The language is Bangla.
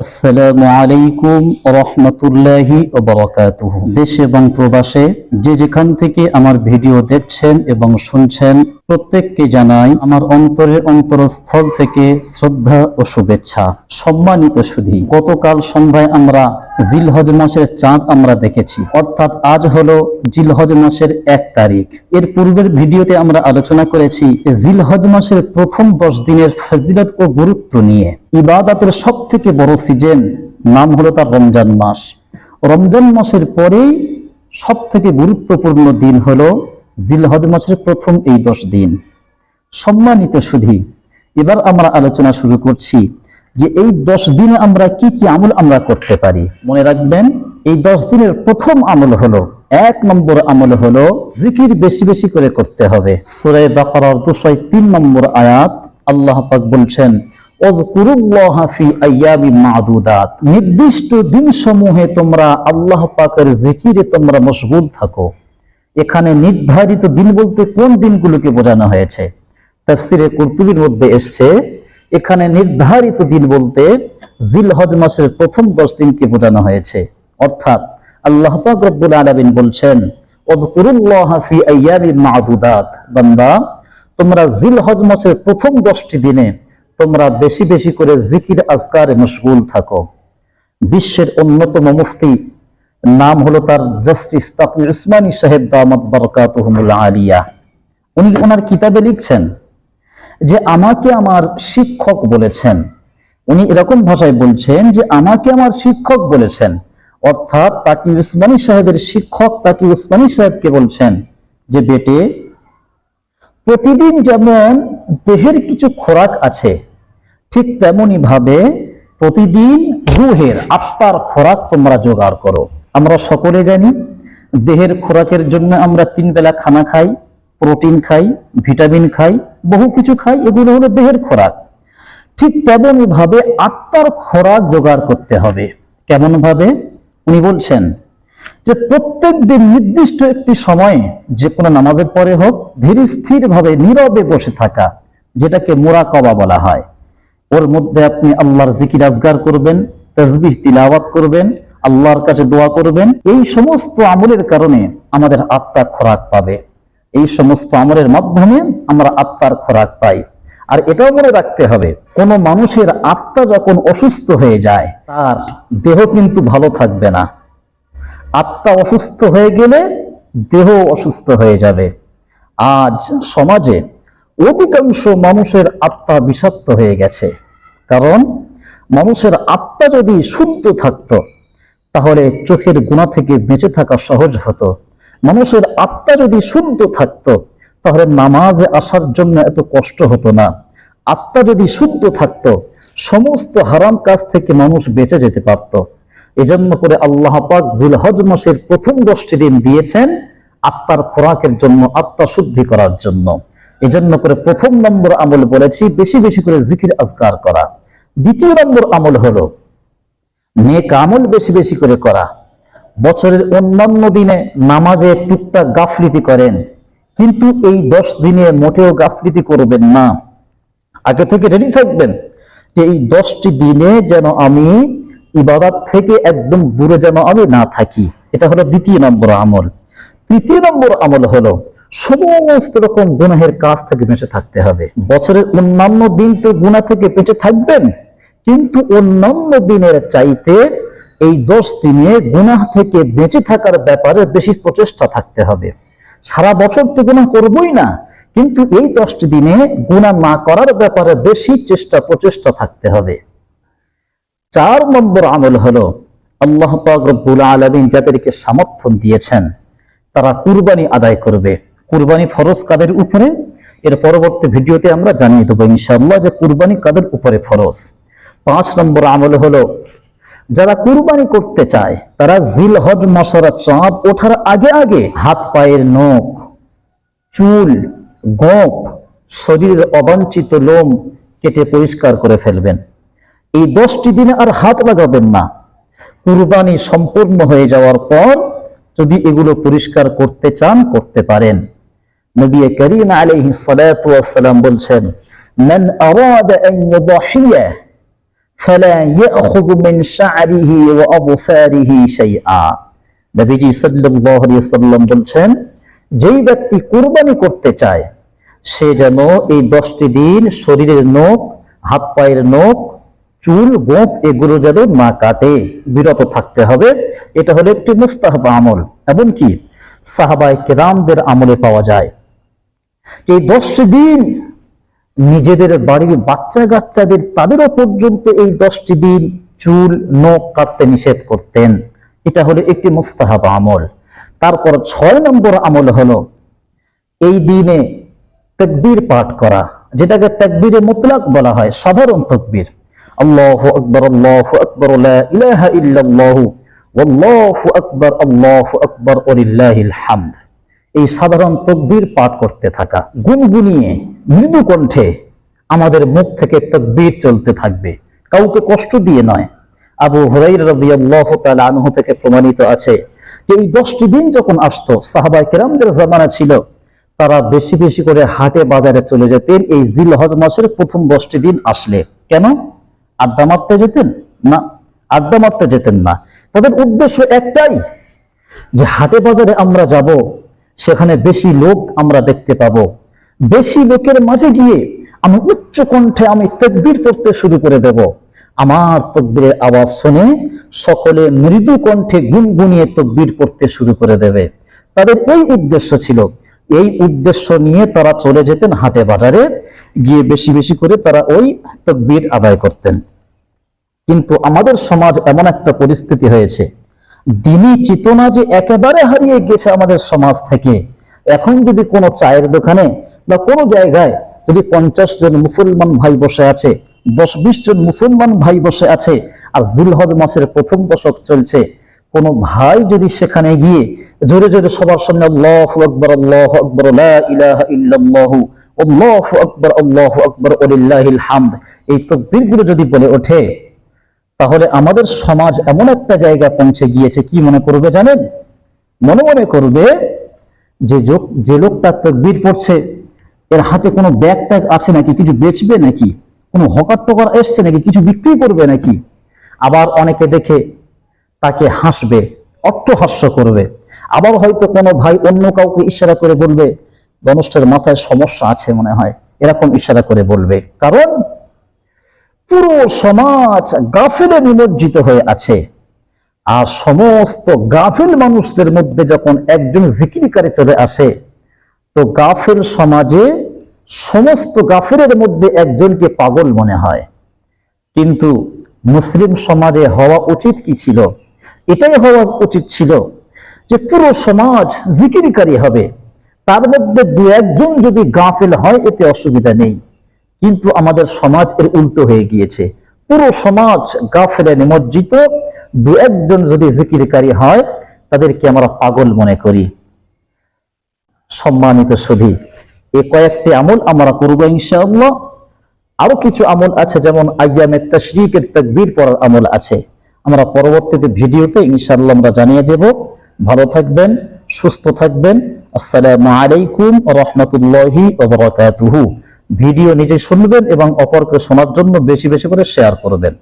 আসসালামু আলাইকুম রহমতুল্লাহি ওবরাকাতুহ দেশ এবং প্রবাসে যে যেখান থেকে আমার ভিডিও দেখছেন এবং শুনছেন, প্রত্যেককে জানাই আমার অন্তরের অন্তরস্থল থেকে শ্রদ্ধা ও শুভেচ্ছা। সম্মানিত সুধী, গতকাল সন্ধ্যায় আমরা জিলহজ মাসের চাঁদ আমরা দেখেছি। অর্থাৎ আজ হলো জিলহজ মাসের এক তারিখ। এর পূর্বের ভিডিওতে আমরা আলোচনা করেছি জিলহজ মাসের প্রথম দশ দিনের ফজিলত ও গুরুত্ব নিয়ে। ইবাদাতের সব থেকে বড় সিজন, নাম হলো তার রমজান মাস। রমজান মাসের পরেই সব থেকে গুরুত্বপূর্ণ দিন হলো জিলহজ মাসের প্রথম এই দশ দিন। সম্মানিত সুধী, এবার আমরা আলোচনা শুরু করছি যে এই দশ দিনে আমরা কি কি আমল আমরা করতে পারি? মনে রাখবেন, এই দশ দিনের প্রথম আমল হলো, এক নম্বর আমল হলো জিকির বেশি বেশি করে করতে হবে। সুরে বাকারার দুশো তিন নম্বর আয়াত, আল্লাহ পাক বলছেন নির্দিষ্ট দিন সমূহে তোমরা আল্লাহ পাকের জিকিরে তোমরা মশগুল থাকো। এখানে নির্ধারিত দিন বলতে কোন দিনগুলোকে বোঝানো হয়েছে? তাফসিরে কুরতুবির মধ্যে এসছে এখানে নির্ধারিত দিন বলতে জিলহজ মাসের প্রথম দশ দিনকে বোঝানো হয়েছে। অর্থাৎ আল্লাহ রব্বুল আলামিন বলছেন বান্দা, তোমরা জিলহজ মাসের প্রথম দশটি দিনে তোমরা বেশি বেশি করে জিকির আজকারে মশগুল থাকো। বিশ্বের অন্যতম মুফতি, নাম হলো তার জাস্টিস উসমানী সাহেব দামাত বরকাতুহুমুল আলিয়া। উনি ওনার কিতাবে লিখছেন যে আমাকে আমার শিক্ষক বলেছেন। উনি এরকম ভাষায় বলছেন যে আমাকে আমার শিক্ষক বলেছেন। অর্থাৎ তাকি উসমানী সাহেবের শিক্ষক তাকি উসমানী সাহেবকে বলছেন যে, বেটে, প্রতিদিন যেমন দেহের কিছু খোরাক আছে, ঠিক তেমনি ভাবে প্রতিদিন রুহের আত্মার খোরাক তোমরা জোগাড় করো। আমরা সকলে জানি দেহের খোরাকের জন্য আমরা তিন বেলা খানা খাই। প্রোটিন খাই, ভিটামিন খাই, বহু কিছু খাই, এগুলো হলো দেহের খোরাক। ঠিক তেমনই ভাবে আত্মার খোরাক জোগাড় করতে হবে। কেমন ভাবে উনি বলছেন যে প্রত্যেক দিন নির্দিষ্ট একটি সময়ে যে কোনো নামাজের পরে হোক, ধীর স্থির ভাবে নীরবে বসে থাকা, যেটাকে মোরাকবা বলা হয়। ওর মধ্যে আপনি আল্লাহর জিকির আজগার করবেন তসবিহ তিলাওয়াত করবেন, আল্লাহর কাছে দোয়া করবেন, এই সমস্ত আমলের কারণে আমাদের আত্মা খোরাক পাবে। এই সমস্ত আমলের মাধ্যমে আমরা আত্মার খোরাক পাই। আর এটাও মনে রাখতে হবে, কোনো মানুষের আত্মা যখন অসুস্থ হয়ে যায়, তার দেহ কিন্তু ভালো থাকবে না। আত্মা অসুস্থ হয়ে গেলে দেহ অসুস্থ হয়ে যাবে। আজ সমাজে অধিকাংশ মানুষের আত্মা বিষাক্ত হয়ে গেছে। কারণ মানুষের আত্মা যদি শুদ্ধ থাকত, তাহলে চোখের গুণা থেকে বেঁচে থাকা সহজ হতো। মানুষের আত্মা যদি শুদ্ধ থাকতো, তাহলে নামাজে আসার জন্য এত কষ্ট হতো না। আত্মা যদি শুদ্ধ থাকতো, সমস্ত হারাম কাজ থেকে মানুষ বেঁচে যেতে পারত। এজন্য করে আল্লাহ পাক জিলহজ মাসের প্রথম দশটি দিন দিয়েছেন আত্মার খোরাকের জন্য, আত্মা শুদ্ধি করার জন্য। এজন্য করে প্রথম নম্বর আমল বলেছি, বেশি বেশি করে জিকির আজকার করা। দ্বিতীয় নম্বর আমল হলো, নেক আমল বেশি বেশি করে করা। বছরের অন্যান্য দিনে নামাজে টুকটাক গাফলিতি করেন, কিন্তু এই দশ দিনে মোটেও গাফলিতি করবেন না। আগে থেকে রেডি থাকবেন যে এই দশটি দিনে যেন আমি ইবাদত থেকে একদম দূরে যেন আমি না থাকি। এটা হলো দ্বিতীয় নম্বর আমল। তৃতীয় নম্বর আমল হলো সমস্ত রকম গুনাহের কাজ থেকে বেঁচে থাকতে হবে। বছরের অন্যান্য দিন তো গুণা থেকে বেঁচে থাকবেন, কিন্তু অন্যান্য দিনের চাইতে এই দশ দিনে গুনাহ থেকে বেঁচে থাকার ব্যাপারে বেশি প্রচেষ্টা থাকতে হবে। সারা বছর তো গুনাহ করবই না, কিন্তু এই দশটি দিনে গুনাহ না করার ব্যাপারে বেশি চেষ্টা, প্রচেষ্টা থাকতে হবে। চার নম্বর আমল হলো, আল্লাহ পাক রব্বুল আলামিন যাদেরকে সমর্থন দিয়েছেন, তারা কুরবানি আদায় করবে। কুরবানি ফরজ কাদের উপরে? এর পরবর্তী ভিডিওতে আমরা জানিয়ে দেবো ইনশাআল্লাহ যে কুরবানি কাদের উপরে ফরজ। পাঁচ নম্বর আমল হলো যারা কুরবানি করতে চায়, তারা জিল হজ মশারা চাঁদ ওঠার আগে আগে হাত পায়ের নখ, চুল, গোপ, শরীরের অবাঞ্ছিত লোম কেটে পরিষ্কার করে ফেলবেন। এই দশটি দিনে আর হাত লাগাবেন না। কুরবানি সম্পূর্ণ হয়ে যাওয়ার পর যদি এগুলো পরিষ্কার করতে চান, করতে পারেন। নবী করিম সালাম বলছেন আন ইউদাহিয়া فلا يأخذ من شعره وأظفاره شيئا নবীজি সাল্লাল্লাহু আলাইহি সাল্লাম বলছেন যেই ব্যক্তি কুরবানি করতে চায় সে যেন এই দশটি দিন শরীরের নখ হাত পায়ের নখ চুল গোপ এগুলো যেন না কাটে বিরত থাকতে হবে এটা হলো একটি মুস্তাহাব আমল এমনকি সাহাবাই কেরামদের আমলে পাওয়া যায় এই দশটি দিন নিজেদের বাড়ির বাচ্চা কাচ্চাদের তাদেরও পর্যন্ত এই দশটি দিন চুল, নখ কাটতে নিষেধ করতেন। এটা হলো একটি মুস্তাহাব আমল। তারপর ছয় নম্বর আমল হলো এই দিনে তকবীর পাঠ করা, যেটাকে তকবীরে মুতলাক বলা হয়, সাধারণ তকবীর। আল্লাহু আকবার আল্লাহু আকবার ইলাহা ইল্লাল্লাহ, ওয়াল্লাহু আকবার, আল্লাহু আকবার, ওয়ালিল্লাহিল হামদ। এই সাধারণ তকবীর পাঠ করতে থাকা, গুনগুনিয়ে মৃদু কণ্ঠে আমাদের মুখ থেকে তকবীর চলতে থাকবে। কাউকে কষ্ট দিয়ে নয়। আবু তাআলা আনহু থেকে প্রমাণিত আছে যে এই দশটি দিন যখন আসতো, সাহাবায়ে কেরামদের জামানা ছিল, তারা বেশি বেশি করে হাটে বাজারে চলে যেতেন। এই জিলহজ মাসের প্রথম দশটি দিন আসলে। কেন? আড্ডা মারতে যেতেন? না, আড্ডা মারতে যেতেন না। তাদের উদ্দেশ্য একটাই, যে হাটে বাজারে আমরা যাব, সেখানে বেশি লোক আমরা দেখতে পাবো। বেশি লোকের মাঝে গিয়ে আমি উচ্চ কণ্ঠে আমি তকবির পড়তে শুরু করে দেব। আমার তকবীরের আওয়াজ শুনে সকলে মৃদু কণ্ঠে গুনগুনিয়ে তকবির পড়তে শুরু করে দেবে। তাদের এই উদ্দেশ্য ছিল, এই উদ্দেশ্য নিয়ে তারা চলে যেতেন হাটে বাজারে, গিয়ে বেশি বেশি করে তারা ওই তকবির আদায় করতেন। কিন্তু আমাদের সমাজ এমন একটা পরিস্থিতি হয়েছে দিনী চেতনা যে একেবারে হারিয়ে গেছে আমাদের সমাজ থেকে। এখন যদি কোনো চায়ের দোকানে বা কোনো জায়গায় যদি পঞ্চাশ জন মুসলমান ভাই বসে আছে, দশ, বিশ জন মুসলমান ভাই বসে আছে, আর জিলহজ মাসের প্রথম দশক চলছে, কোন ভাই যদি সেখানে গিয়ে জোরে জোরে সবার সামনে আল্লাহু আকবার আল্লাহু আকবার ইল্লাল্লাহু, আল্লাহু আকবার আল্লাহু আকবার, ওয়ালিল্লাহিল হামদ, এই তাকবীরগুলো যদি বলে ওঠে, তাহলে আমাদের সমাজ এমন একটা জায়গা পৌঁছে গিয়েছে, কি মনে করবে জানেন? মনে মনে করবে যে যে লোকটা তকবীর পড়ছে এর হাতে কোনো ব্যাগ ট্যাগ আছে নাকি? কিছু বেচবে নাকি? কোনো হকার টকার এসছে নাকি? কিছু বিক্রি করবে নাকি? আবার অনেকে দেখে তাকে হাসবে, অট্টহাস্য করবে। আবার হয়তো কোনো ভাই অন্য কাউকে ইশারা করে বলবে গণষ্ঠের মাথায় সমস্যা আছে মনে হয়। এরকম ইশারা করে বলবে। কারণ পুরো সমাজ গাফিলে নিমজ্জিত হয়ে আছে। আর সমস্ত গাফিল মানুষদের মধ্যে যখন একজন জিকিরকারী চলে আসে তো গাফিল সমাজে সমস্ত গাফিলের মধ্যে একজনকে পাগল মনে হয়। কিন্তু মুসলিম সমাজে হওয়া উচিত কি ছিল? এটাই হওয়া উচিত ছিল যে পুরো সমাজ জিকিরকারী হবে। তার মধ্যে দু একজন যদি গাফিল হয়, এতে অসুবিধা নেই। কিন্তু আমাদের সমাজ এর উল্টো হয়ে গিয়েছে। পুরো সমাজ গাফেলে নিমজ্জিত। দু একজন যদি জিকিরকারী হয়, তাদেরকে আমরা পাগল মনে করি। সম্মানিত সুধী এ কয়েকটি আমল আমরা করব ইনশাআল্লাহ। আরও কিছু আমল আছে, যেমন আয়ামে তশরিকের তকবীর পড়ার আমল আছে। আমরা পরবর্তীতে ভিডিওতে ইনশাআল্লাহ আমরা জানিয়ে দেব। ভালো থাকবেন, সুস্থ থাকবেন। আসসালামু আলাইকুম রহমতুল্লাহি ভিডিও নিজে শুনবেন এবং অপরকে শোনার জন্য বেশি বেশি করে শেয়ার করবেন।